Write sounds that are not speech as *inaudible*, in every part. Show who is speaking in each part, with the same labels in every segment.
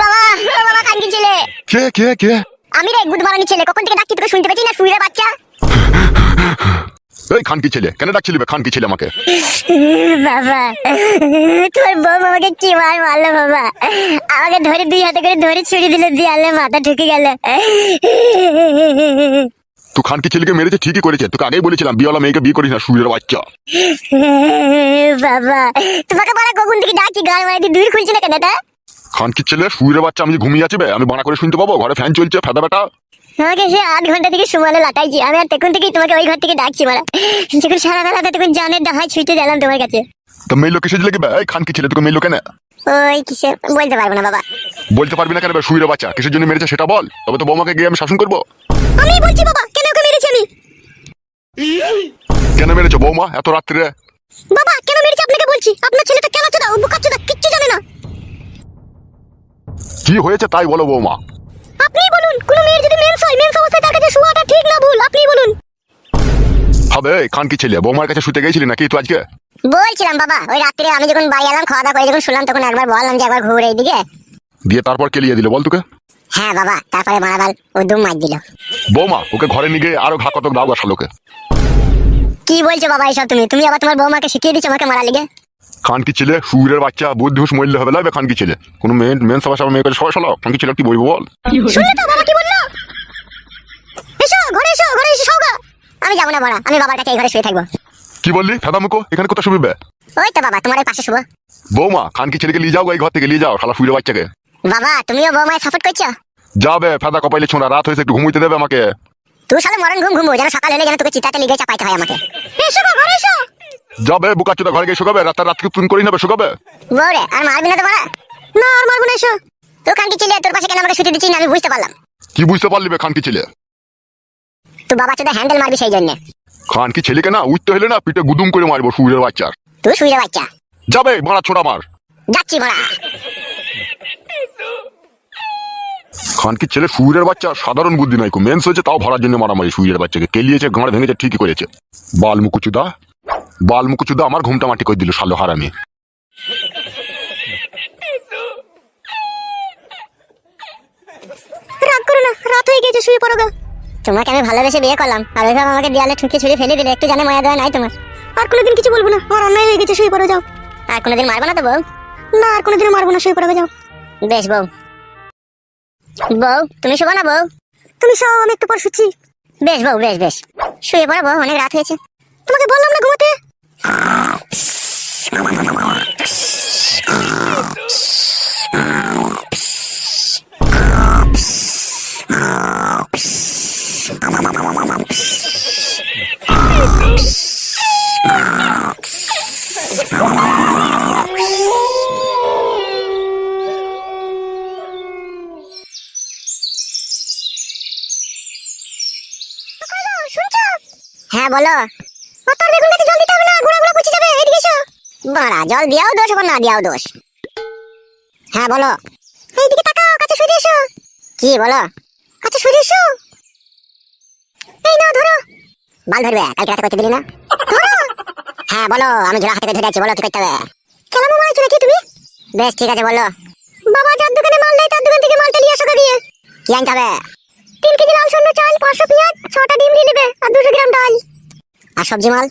Speaker 1: বাবা বাবা ছেলে।
Speaker 2: কে কে কে?
Speaker 1: আমি রে গুদ মারানি ছেলে কখন থেকে ডাকছি তোকে শুনতে পাচ্ছি না শুয়ে বাচ্চা?
Speaker 2: এই খানকি ছেলে কেন ডাকছিলি বে খানকি ছেলে আমাকে?
Speaker 1: বাবা তোর বউ আমাকে কি মার মারলো বাবা? আমাকে ধরে দুই হাতে করে ধরে ছুরি দিলে দিয়ালে মাথা ঢুকে গেল।
Speaker 2: তুই খানকি ছেলেকে মেরেছে ঠিকই করেছে তোকে আগেই বলেছিলাম বিয়েওয়ালা মেয়েকে বিয়ে করিস না সুরের বাচ্চা।
Speaker 1: বাবা তোমাকে বলা কখন থেকে ডাকছি গান মারি দিয়ে দূর খুলছি না কেন তা?
Speaker 2: খানকি ছেলে সুরের বাচ্চা আমি যে ঘুমিয়ে আছি বে আমি বানা করে শুনতে পাবো? ঘরে ফ্যান চলছে ফেদা বেটা।
Speaker 1: আমাকে সে আধ ঘণ্টা থেকে সুমালে লাটাইছি আমি আর তখন থেকেই তোমাকে ওই ঘর থেকে ডাকছি মারা যখন সারা বেলাতে তখন জানের ডাহাই ছুটে গেলাম তোমার কাছে।
Speaker 2: তো মেয়ে লোক কিসে লেগে বে? এই খানকি ছেলে তোকে মেয়ে লোক কেন
Speaker 1: ওই কিসে বলতে পারব না বাবা।
Speaker 2: বলতে পারবি না কেন বে সুরের বাচ্চা? কিসের জন্য মেরেছে সেটা বল। তবে তো বৌমাকে গিয়ে আমি শাসন করব।
Speaker 1: আমি বলছি বাবা কেন ওকে মেরেছি আমি
Speaker 2: কেন মেরেছো বৌমা এত রাত্রে
Speaker 1: বাবা কেন মেরেছি আপনাকে বলছি? আপনার ছেলেটা কেন চোদা ও বুকা চোদা কিচ্ছু জানে না।
Speaker 2: কি হয়েছে তাই বলো বৌমা।
Speaker 1: আপনিই বলুন কোন মেয়ের যদি মেন্স হয় মেন্স অবস্থায় তার কাছে শোয়াটা ঠিক না ভুল আপনিই বলুন।
Speaker 2: হবে এই খানকি ছেলে বৌমার কাছে শুতে গেছিলি নাকি তুই আজকে?
Speaker 1: বলছিলাম বাবা ওই রাত্রে আমি যখন বাড়ি এলাম খাওয়া দাওয়া করে যখন শুনলাম তখন একবার বললাম যে একবার ঘুরে এইদিকে।
Speaker 2: দিয়ে তারপর কেলিয়ে দিল বল তোকে?
Speaker 1: হ্যাঁ বাবা তারপরে মারাবাল ও দুম মার দিল।
Speaker 2: বৌমা ওকে ঘরে নিয়ে গিয়ে আরও ঘা কতক দাও গা শালোকে।
Speaker 1: কি বলছো বাবা এইসব তুমি? তুমি আবার তোমার বৌমাকে শিখিয়ে দিচ্ছ আমাকে মারা লিগে?
Speaker 2: খানকি ছেলে সুরের বাচ্চা বুদ্ধি মরলে হবে লাগবে খানকি ছেলে। কোনো মেন মেন সবার সবার মেয়ে করে সবাই খানকি ছেলে কি বলব বল?
Speaker 1: শুনলে তো বাবা কি বলল? এসো ঘরে এসো ঘরে এসে শোগা। আমি যাব না মারা আমি বাবার কাছে এই ঘরে শুয়ে থাকব।
Speaker 2: কি বললি? ফেদা মুখো এখানে কোথায় শুবিবে
Speaker 1: ওই তো বাবা তোমার পাশে শুভ
Speaker 2: বৌমা খানকি ছেলেকে নিয়ে যাও এই ঘর থেকে নিয়ে যাও শালা সুরের বাচ্চাকে।
Speaker 1: বাবা তুমিও বৌমায় সাপোর্ট করছ?
Speaker 2: যাবে ফেদা কপাইলে ছোঁড়া রাত হয়েছে একটু ঘুমুইতে দেবে আমাকে।
Speaker 1: তুই সালে মরণ ঘুম ঘুমবো যেন সকাল হলে যেন তোকে চিতাতে লিগে চাপাইতে হয় আমাকে। এসো গো, ঘরে এসো।
Speaker 2: যাবে বুকা চোদা ঘরে গিয়ে শুকাবে রাত রাতকে তুমি করি নেবে শুকাবে?
Speaker 1: বউরে আর মারবি না তো মারা না আর মারবো না এসো। তো কান্তি ছিলে তোর পাশে কেন আমাকে ছুটি দিচ্ছি না আমি বুঝতে পারলাম।
Speaker 2: কি বুঝতে পারলি বে খানকি ছেলে
Speaker 1: তুই বাবা চোদা হ্যান্ডেল মারবি সেই জন্য।
Speaker 2: খানকি ছেলেকে না উঠতে হলে না পিঠে গুদুম করে মারবো সুরের বাচ্চার
Speaker 1: তুই শুয়ে বাচ্চা।
Speaker 2: যাবে মারা ছোড়া মার।
Speaker 1: যাচ্ছি মারা।
Speaker 2: খানকি ছেলে সুরের বাচ্চা সাধারণ বুদ্ধি নয় মেন্স হয়েছে তাও ভরার জন্য মারামারি সুরের বাচ্চাকে। কেলিয়েছে গাঁড় ভেঙেছে ঠিকই করেছে। বাল মুকুচুদা বাল মুকুচুদা আমার ঘুমটা মাটি করে দিল শালো হারামি।
Speaker 1: রাগ করো না রাত হয়ে গেছে শুয়ে পড়ো গা। তোমাকে আমি ভালোবেসে বিয়ে করলাম আর ওইভাবে আমাকে দেয়ালে ঠুকে ছুড়ে ফেলে দিলে একটু জানে মায়া দেওয়া নাই তোমার। আর কোনোদিন কিছু বলব না আমার অন্যায় হয়ে গেছে শুয়ে পড়ো যাও। আর কোনোদিন মারবো না তো বউ? না আর কোনোদিন মারবো না শুয়ে পড়ো যাও। বেশ বউ বউ তুমি শোবো না বউ? তুমি শো আমি একটু পর শুচ্ছি। বেশ বউ বেশ বেশ। শুয়ে পড়া বউ অনেক রাত হয়েছে। তোমাকে বললাম না ঘুমাতে? *laughs* হ্যাঁ বলো। তোর বেগুন গাছে জল দিতে হবে না গুঁড়া গুঁড়া পচে যাবে, এদিকে এসো। বাড়া, জল দিয়াও দোষ, আবার না দিয়াও দোষ। হ্যাঁ বলো। এইদিকে তাকাও, কাছে সরে এসো। কি, বলো? কাছে সরে এসো। এই নাও, ধরো। বাল ধরবে, কালকে রাতে করতে দিলি না? ধরো। হ্যাঁ বলো, আমি জোড়া হাতে ধরে আছি, বলো, কি করতে হবে? কেমন মোবাইল চলে, কি তুমি? বেশ, ঠিক আছে, বলো। বাবা, যার দোকানে মাল নেই, তার দোকান থেকে মালটা নিয়ে আসো দিয়ে কি আনতে হবে? তিন কেজি লাল সন্ন্য চাল, পাঁচশো পেঁয়াজ, ছটা ডিম নিয়ে নেবে, আর দুশো গ্রাম ডাল। আর সবজি মাল?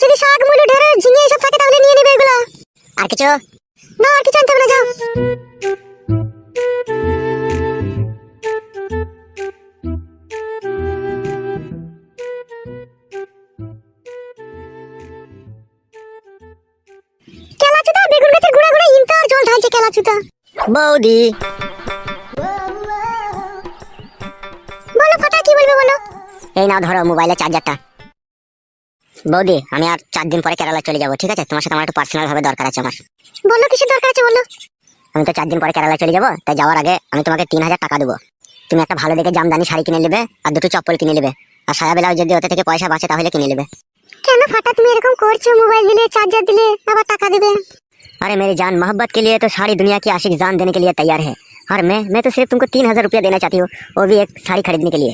Speaker 1: যদি শাক মুলো ঢেঁড়স ঝিঙে এসব থাকে তাহলে নিয়ে নেবে এগুলো। আর কিছু? না আর কিছু আনতে হবে না যাও। কেলাচুদা বেগুন গাছের গুঁড়া গুঁড়া ইন্টার জল ঢালছে কেলাচুদা। বৌদি। বলো ফাটা কি বলবে বলো? এই নাও ধরো মোবাইলের চার্জারটা বৌদি আমি আর চার দিন পরে কেরালা চলে যাবো ঠিক আছে তোমার সাথে আমার একটু পার্সোনাল ভাবে দরকার আছে আমার বলো কিসের দরকার আছে বলো আমি তো চার দিন পরে কেরালা চলে যাবো তাই যাওয়ার আগে আমি তোমাকে তিন হাজার টাকা দেবো তুমি একটা ভালো দেখে জামদানি শাড়ি কিনে নেবে আর দুটো চপ্পল কিনে নেবে আর সায়া বেলাও যদি ওতে থেকে পয়সা বাঁচে তাহলে কিনে নেবে কেন ফাটা তুমি এরকম করছো মোবাইল দিলে চার্জার দিলে আবার টাকা দেবে अरे मेरी जान मोहब्बत के लिए तो सारी दुनिया की आशिक जान देने के लिए तैयार है और मैं मैं तो सिर्फ तुमको तीन हजार रुपया देना चाहती हूँ वो भी एक साड़ी खरीदने के लिए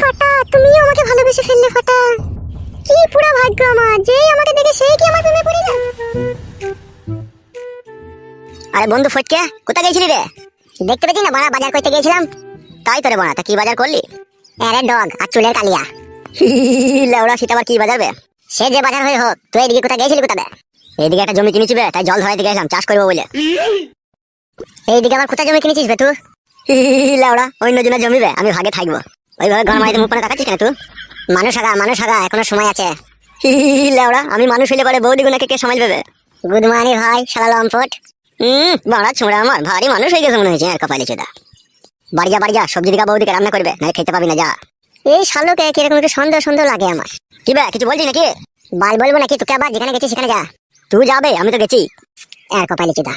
Speaker 1: ফাটা, তুমিও আমাকে ভালোবেসে ফেললে ফাটা। কি পুরো ভাগ্য আমার, যেই আমাকে দেখে সেই কি আমার প্রেমে পড়ে যায় আরে বন্ধু ফটকে, কোথায় গেছিলি রে? দেখতে পেছি না বানা বাজার করতে গেছিলাম তাই তোরে বানা তা কি বাজার করলি? আরে ডগ, আর চুলের কালিয়া। *laughs* লেওড়া, সেটা আবার কি বাজারবে সে যে বাজার হয়ে হোক, তুই এদিকে কোথায় গেছিলি কোথায় এইদিকে একটা জমি কিনেছিবে তাই জল ধরাইতে গেছিলাম, চাষ করব বলে। এইদিকে আবার কোথায় জমি কিনেছিস বে তুই? *laughs* লেওড়া, অন্য জনের জমি বে, আমি ভাগে থাকব। ওইভাবে ঘর মারিতে মুখ করে কেন তুই? মানুষ আগা মানুষ আগা এখনও সময় আছে। লেওড়া, আমি মানুষ হইলে পরে বৌদি গুনাকে কে সামাল পাবে গুড মর্নিং ভাই, শালা লম্পট। হুম বাড়া ছোঁড়া আমার, ভারী মানুষ হয়ে গেছে মনে হয়েছে, আর কপালে চোদা। বাড়ি যা বাড়ি যা, সবজি দিকা বৌদিকে রান্না করবে না খেতে পাবি না, যা। এই শালোকে কীরকম একটু সন্দেহ সন্দেহ লাগে আমার। কি বে, কিছু বলছি নাকি? বাল বলব নাকি, তোকে আবার যেখানে গেছিস সেখানে যা। তুই যাবে, আমি তো গেছি। আর কপালে চোদা।